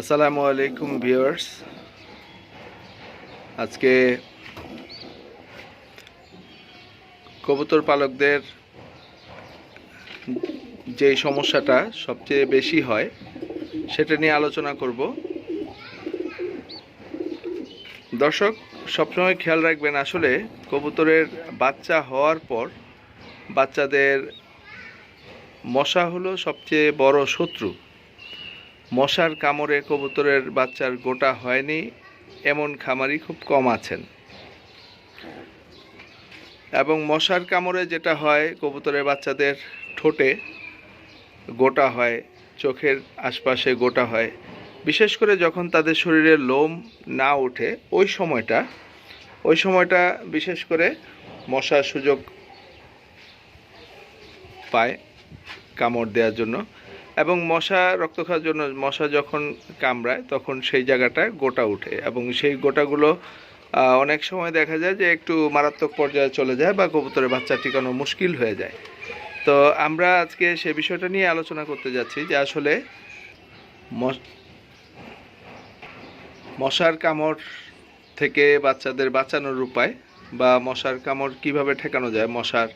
আসসালামু আলাইকুম ভিউয়ার্স। আজকে কবুতর পালকদের যে সমস্যাটা সবচেয়ে বেশি হয়, সেটা নিয়ে আলোচনা করব। দর্শক, সবসময় খেয়াল রাখবেন, আসলে কবুতরের বাচ্চা হওয়ার পর বাচ্চাদের মশা হলো সবচেয়ে বড় শত্রু। মশার কামড়ে কবুতরের বাচ্চার গোটা হয়নি, এমন খামারি খুব কম আছেন। এবং মশার কামড়ে যেটা হয়, কবুতরের বাচ্চাদের ঠোঁটে গোটা হয়, চোখের আশপাশে গোটা হয়। বিশেষ করে যখন তাদের শরীরে লোম না ওঠে, ওই সময়টা ওই সময়টা বিশেষ করে মশার সুযোগ পায় কামড় দেওয়ার জন্য। এবং মশা, রক্ত খাওয়ার জন্য মশা যখন কামড়ায়, তখন সেই জায়গাটায় গোটা উঠে এবং সেই গোটাগুলো অনেক সময় দেখা যায় যে একটু মারাত্মক পর্যায়ে চলে যায় বা কবুতরের বাচ্চা টিকানো মুশকিল হয়ে যায়। তো আমরা আজকে সে বিষয়টা নিয়ে আলোচনা করতে যাচ্ছি যে আসলে মশ- মশার কামড় থেকে বাচ্চাদের বাঁচানোর উপায় বা মশার কামড় কীভাবে ঠেকানো যায়, মশার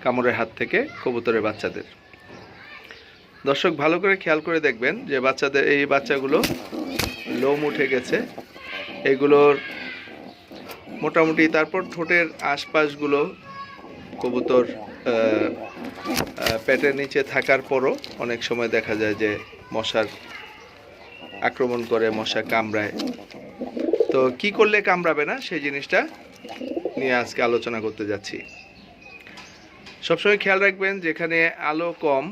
কামড়ের হাত থেকে কবুতরের বাচ্চাদের। দর্শক, ভালো করে খেয়াল করে দেখবেন যে বাচ্চাদের, এই বাচ্চাগুলো লোম উঠে গেছে। এগুলোর মোটামুটি তারপর ঠোঁটের আশপাশগুলো কবুতর পেটের নিচে থাকার পরও অনেক সময় দেখা যায় যে মশার আক্রমণ করে, মশা কামড়ায়। তো কি করলে কামড়াবে না? সেই জিনিসটা নিয়ে আজকে আলোচনা করতে যাচ্ছি। সবসময় খেয়াল রাখবেন, যেখানে আলো কম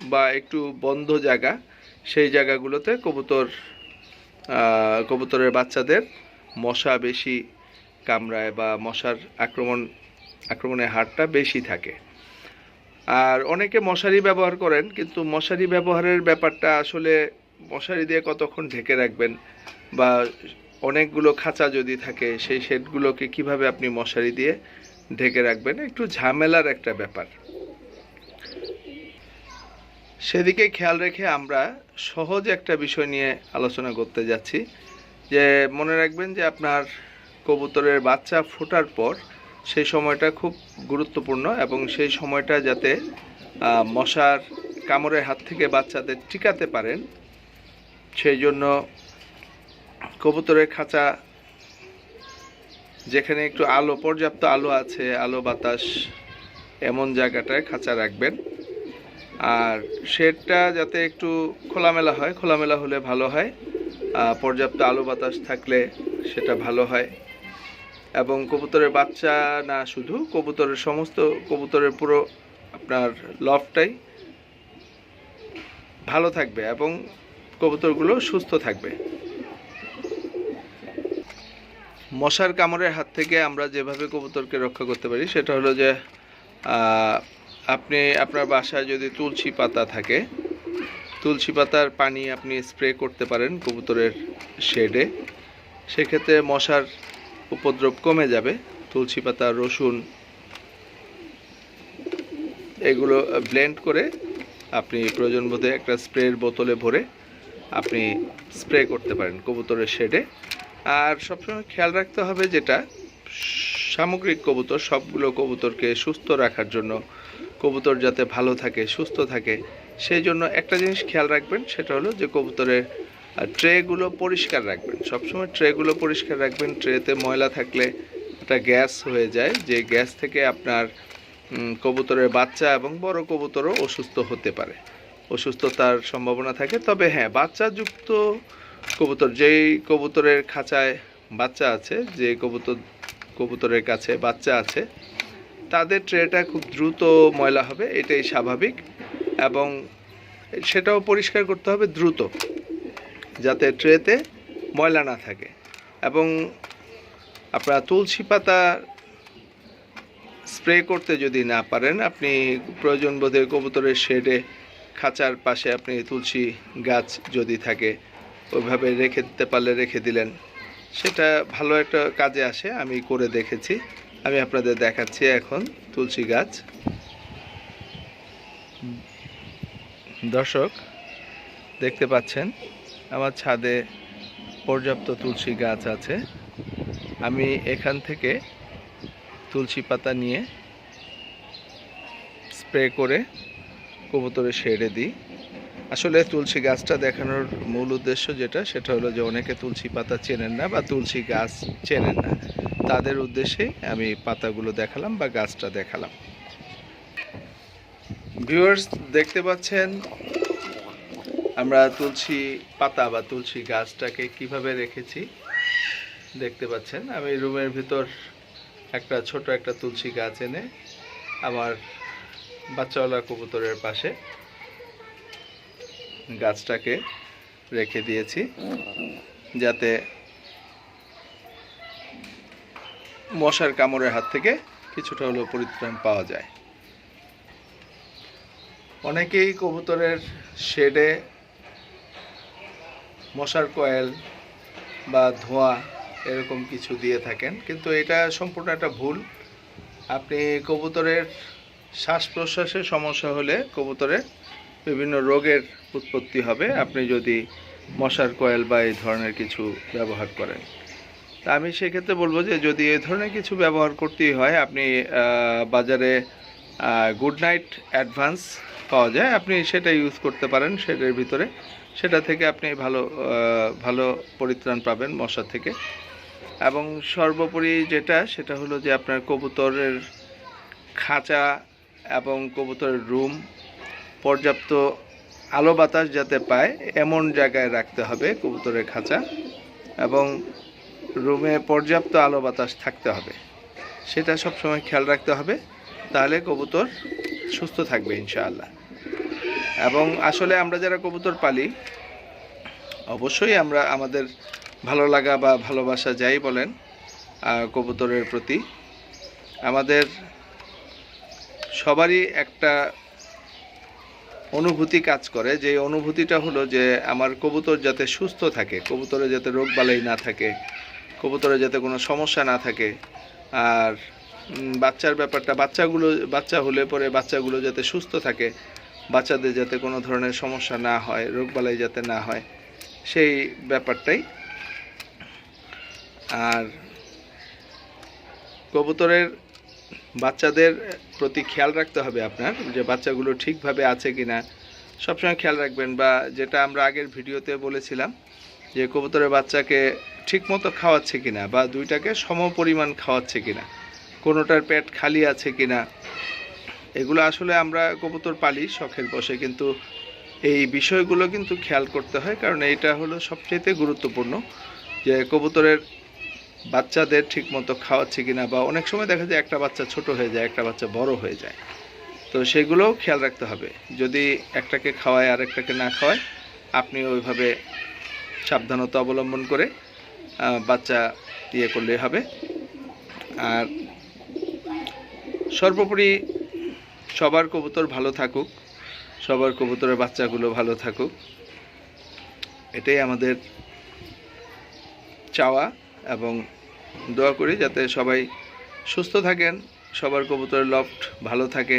বা একটু বন্ধ জায়গা, সেই জায়গাগুলোতে কবুতর কবুতরের বাচ্চাদের মশা বেশি কামড়ায় বা মশার আক্রমণ আক্রমণের হারটা বেশি থাকে। আর অনেকে মশারি ব্যবহার করেন, কিন্তু মশারি ব্যবহারের ব্যাপারটা আসলে মশারি দিয়ে কতক্ষণ ঢেকে রাখবেন বা অনেকগুলো খাঁচা যদি থাকে, সেই শেডগুলোকে কীভাবে আপনি মশারি দিয়ে ঢেকে রাখবেন, একটু ঝামেলার একটা ব্যাপার। সেদিকে খেয়াল রেখে আমরা সহজ একটা বিষয় নিয়ে আলোচনা করতে যাচ্ছি, যে মনে রাখবেন যে আপনার কবুতরের বাচ্চা ফোটার পর সেই সময়টা খুব গুরুত্বপূর্ণ এবং সেই সময়টা যাতে মশার কামড়ের হাত থেকে বাচ্চাদের টিকাতে পারেন, সেই জন্য কবুতরের খাঁচা যেখানে একটু আলো, পর্যাপ্ত আলো আছে, আলো বাতাস এমন জায়গাটায় খাঁচা রাখবেন। আর শেডটা যাতে একটু খোলামেলা হয়, খোলামেলা হলে ভালো হয়। পর্যাপ্ত আলো বাতাস থাকলে সেটা ভালো হয়। এবং কবুতরের বাচ্চা না শুধু, কবুতরের সমস্ত, কবুতরের পুরো আপনার লফটাই ভালো থাকবে এবং কবুতরগুলো সুস্থ থাকবে। মশার কামড়ের হাত থেকে আমরা যেভাবে কবুতরকে রক্ষা করতে পারি, সেটা হলো যে আপনি আপনার বাসায় যদি তুলসী পাতা থাকে, তুলসী পাতার পানি আপনি স্প্রে করতে পারেন কবুতরের শেডে। সেক্ষেত্রে মশার উপদ্রব কমে যাবে, তুলসী পাতা, রসুন, এগুলো ব্লেন্ড করে আপনি প্রয়োজন বোধে একটা স্প্রের বোতলে ভরে আপনি স্প্রে করতে পারেন কবুতরের শেডে। আর সবসময় খেয়াল রাখতে হবে যেটা সামগ্রিক কবুতর, সবগুলো কবুতরকে সুস্থ রাখার জন্য কবুতর যাতে ভালো থাকে, সুস্থ থাকে, সেই জন্য একটা জিনিস খেয়াল রাখবেন, সেটা হলো যে কবুতরের ট্রেগুলো পরিষ্কার রাখবেন। সবসময় ট্রেগুলো পরিষ্কার রাখবেন, ট্রেতে ময়লা থাকলে একটা গ্যাস হয়ে যায়, যে গ্যাস থেকে আপনার কবুতরের বাচ্চা এবং বড় কবুতরও অসুস্থ হতে পারে। অসুস্থতার সম্ভাবনা থাকে। তবে হ্যাঁ বাচ্চাযুক্ত কবুতর, যেই কবুতরের খাঁচায় বাচ্চা আছে, যে কবুতর, কবুতরের কাছে বাচ্চা আছে তাদের ট্রেটা খুব দ্রুত ময়লা হবে, এটাই স্বাভাবিক। এবং সেটাও পরিষ্কার করতে হবে দ্রুত, যাতে ট্রেতে ময়লা না থাকে। এবং আপনার তুলসী পাতা স্প্রে করতে যদি না পারেন, আপনি প্রয়োজন বোধে কবুতরের শেডে, খাঁচার পাশে আপনি তুলসী গাছ যদি থাকে, ওইভাবে রেখে দিতে পারলে রেখে দিলেন। সেটা ভালো একটা কাজে আসে, আমি করে দেখেছি। আমি আপনাদের দেখাচ্ছি এখন তুলসী গাছ। দর্শক, দেখতে পাচ্ছেন, আমার ছাদে পর্যাপ্ত তুলসী গাছ আছে। আমি এখান থেকে তুলসী পাতা নিয়ে স্প্রে করে কবুতরে সেরে দিই। আসলে তুলসী গাছটা দেখানোর মূল উদ্দেশ্য যেটা, সেটা হলো যে অনেকে তুলসী পাতা চেনেন না বা তুলসী গাছ চেনেন না। তাদের উদ্দেশ্যেই আমি পাতাগুলো দেখালাম বা গাছটা দেখালাম। ভিউয়ার্স দেখতে পাচ্ছেন, আমরা তুলসী পাতা বা তুলসী গাছটাকে কীভাবে রেখেছি দেখতে পাচ্ছেন। আমি রুমের ভিতর একটা ছোট একটা তুলসী গাছ এনে আমার বাচ্চাওয়ালা কবুতরের পাশে গাছটাকে রেখে দিয়েছি, যাতে মশার কামড়ের হাত থেকে কিছুটা হলেও পরিত্রাণ পাওয়া যায়। অনেকেই কবুতরের শেডে মশার কয়েল বা ধোঁয়া এরকম কিছু দিয়ে থাকেন, কিন্তু এটা সম্পূর্ণ একটা ভুল। আপনি কবুতরের শ্বাস প্রশ্বাসের সমস্যা হলে কবুতরের বিভিন্ন রোগের উৎপত্তি হবে। আপনি যদি মশার কয়েল বা এই ধরনের কিছু ব্যবহার করেন। তা আমি সেক্ষেত্রে বলব যে যদি এই ধরনের কিছু ব্যবহার করতেই হয়, আপনি বাজারে গুড নাইট অ্যাডভান্স পাওয়া যায়, আপনি সেটা ইউজ করতে পারেন সেটার ভিতরে। সেটা থেকে আপনি ভালো ভালো পরিত্রাণ পাবেন মশা থেকে। এবং সর্বোপরি যেটা, সেটা হলো যে আপনার কবুতরের খাঁচা এবং কবুতরের রুম, পর্যাপ্ত আলো বাতাস যাতে পায়, এমন জায়গায় রাখতে হবে কবুতরের খাঁচা। এবং রুমে পর্যাপ্ত আলো বাতাস থাকতে হবে। সেটা সবসময় খেয়াল রাখতে হবে। তাহলে কবুতর সুস্থ থাকবে ইনশাআল্লাহ। এবং আসলে আমরা যারা কবুতর পালি, অবশ্যই আমরা আমাদের ভালো লাগা বা ভালোবাসা যাই বলেন কবুতরের প্রতি। আমাদের সবারই একটা অনুভূতি কাজ করে। যে অনুভূতিটা হলো যে আমার কবুতর যাতে সুস্থ থাকে, কবুতরে যাতে রোগ বালাই না থাকে কবুতরে যাতে কোনো সমস্যা না থাকে। আর বাচ্চার ব্যাপারটা, বাচ্চাগুলো, বাচ্চা হলে পরে বাচ্চাগুলো যাতে সুস্থ থাকে, বাচ্চাদের যাতে কোনো ধরনের সমস্যা না হয়, রোগবালাই যাতে না হয়, সেই ব্যাপারটাই। আর, কবুতরের বাচ্চাদের প্রতি খেয়াল রাখতে হবে আপনার, যে বাচ্চাগুলো ঠিকভাবে আছে কি না সবসময় খেয়াল রাখবেন বা যেটা আমরা আগের ভিডিওতে বলেছিলাম যে কবুতরের বাচ্চাকে ঠিকমতো খাওয়াচ্ছে কিনা বা দুইটাকে সম পরিমাণ খাওয়াচ্ছে কিনা, কোনোটার পেট খালি আছে কিনা, এগুলো আসলে আমরা কবুতর পালি শখের বসে কিন্তু এই বিষয়গুলো কিন্তু খেয়াল করতে হয়, কারণ এটা হলো সবচেয়ে গুরুত্বপূর্ণ যে কবুতরের বাচ্চাদের ঠিকমতো খাওয়াচ্ছে কিনা বা অনেক সময় দেখা যায় একটা বাচ্চা ছোট হয়ে যায়, একটা বাচ্চা বড় হয়ে যায়। তো সেগুলোও খেয়াল রাখতে হবে। যদি একটাকে খাওয়ায় আর একটাকে না খাওয়ায়, আপনি ওইভাবে সাবধানতা অবলম্বন করে বাচ্চা ইয়ে করলেই হবে। আর সর্বোপরি সবার কবুতর ভালো থাকুক, সবার কবুতরের বাচ্চাগুলো ভালো থাকুক। এটাই আমাদের চাওয়া এবং দোয়া করি যাতে সবাই সুস্থ থাকেন, সবার কবুতরের লফট ভালো থাকে।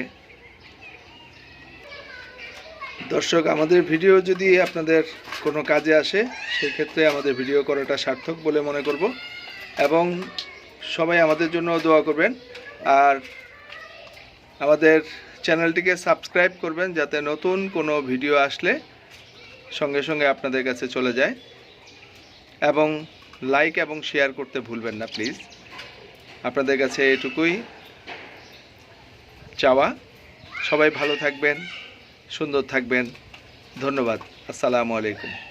দর্শক, আমাদের ভিডিও যদি আপনাদের কোনো কাজে আসে, সেক্ষেত্রে আমাদের ভিডিও করাটা সার্থক বলে মনে করব। এবং সবাই আমাদের জন্য দোয়া করবেন। আর আমাদের চ্যানেলটিকে সাবস্ক্রাইব করবেন যাতে নতুন কোনো ভিডিও আসলে সঙ্গে সঙ্গে আপনাদের কাছে চলে যায়। এবং লাইক এবং শেয়ার করতে ভুলবেন না, প্লিজ। আপনাদের কাছে এটুকুই চাওয়া। সবাই ভালো থাকবেন। সুন্দর থাকবেন। ধন্যবাদ। আসসালামু আলাইকুম।